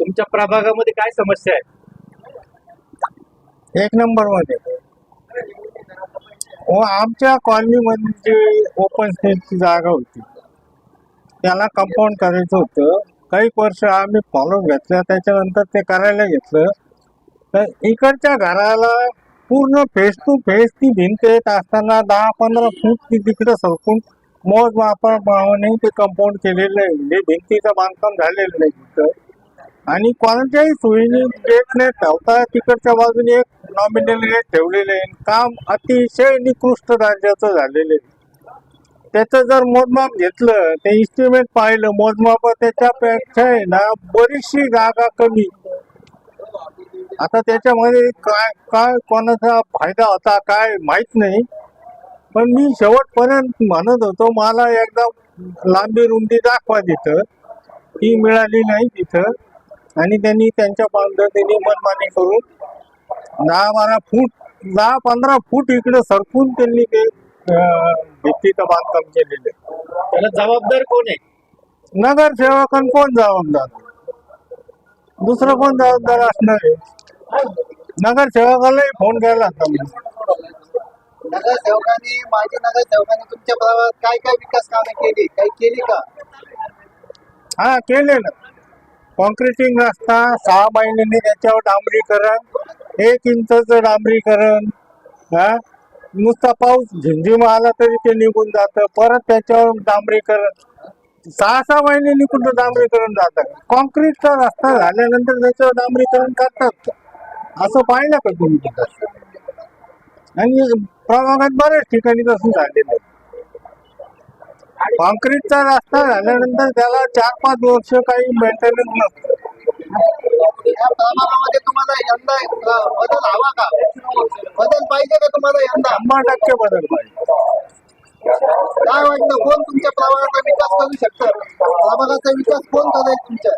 तुमच्या प्रभागामध्ये काय समस्या आहे? एक नंबरमध्ये. व आमच्या कॉलनीमध्ये मध्ये ओपन स्पेसची जागा होती. त्याला कंपाऊंड करायचं होतं. काही वर्ष आम्ही फॉलो घेतलं. त्याच्यानंतर ते करायला घेतलं. तर इकडच्या घराला पूर्ण फेस टू फेस ती भिंत येत असताना दहा पंधरा फूट ती तिकडं सरकून मोजमापाप्रमाणे ते कंपाऊंड केलेलं आहे. म्हणजे भिंतीचं बांधकाम झालेलं नाही तिथं आणि कोणत्याही सोयीने देत न ठेवता तिकडच्या बाजूने एक नॉमिनल हे ठेवलेले आहे. काम अतिशय निकृष्ट दर्जाचं झालेलं आहे. त्याचं जर मोजमाप घेतलं ते इस्टिमेट पाहिलं मोजमाप त्याच्यापेक्षा आहे ना बरीचशी जागा कमी. आता त्याच्यामध्ये काय काय कोणाचा फायदा होता काय माहीत नाही. पण मी शेवटपर्यंत म्हणत होतो मला एकदा लांबी रुंदी दाखवा तिथं. ती मिळाली नाही तिथं. आणि त्यांनी त्यांच्या पद्धतीने मनमानी करून दहा बारा फूट दहा पंधरा फूट इकडे सरकून त्यांनी ते भिंतीचं बांधकाम केलेलं आहे. त्याला जबाबदार कोण आहे? नगरसेवक आणि कोण जबाबदार? दुसरं कोण जबाबदार असणार आहे? नगरसेवकालाही फोन केला होता मी. नगरसेवकांनी माजी नगरसेवकांनी तुमच्या भागात काय काय विकास कामे केली? काही केली का? हा केले ना कॉन्क्रिटिंग रस्ता सहा महिन्यांनी त्याच्यावर डांबरीकरण एक इंचचं डांबरीकरण हा? नुसता पाऊस झिंझिम आला तरी ते निघून जातं. परत त्याच्यावर डांबरीकरण. सहा सहा महिन्यांनी कुठं डांबरीकरण जातं? कॉन्क्रीटचा रस्ता झाल्यानंतर त्याच्यावर डांबरीकरण करतात असं पाहिलं का तुम्ही आणि प्रभागात बऱ्याच ठिकाणी तसं झालेलं आहे. कॉन्क्रीटचा रस्ता झाल्यानंतर त्याला चार पाच वर्ष काही मेंटेनन्स नसतं या तुम्हाला यंदा अ, बदल हवा का? बदल पाहिजे का तुम्हाला यंदा? शंभर टक्के बदल पाहिजे. काय वाटतं? कोण तुमच्या प्रभागाचा विकास करू शकतं? प्रभागाचा विकास कोण करेल तुमच्या?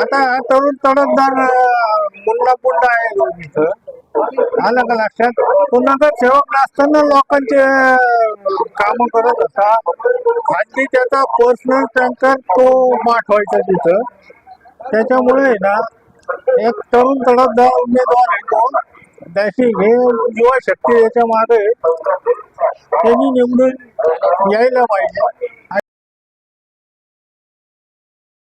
आता तरुण तडफदार अं, मुन्ना पुंडा आहे दोन इथं आलं का लक्षात? तो नगरसेवक असताना लोकांचे काम करत होता. खाजगी त्याचा पर्सनल टँकर तो पाठवायचा तिथं. त्याच्यामुळे ना एक तरुण तडफदार उमेदवार आहे तो. त्याची हे युवा शक्ती याच्या मागे त्यांनी निवडून यायला पाहिजे.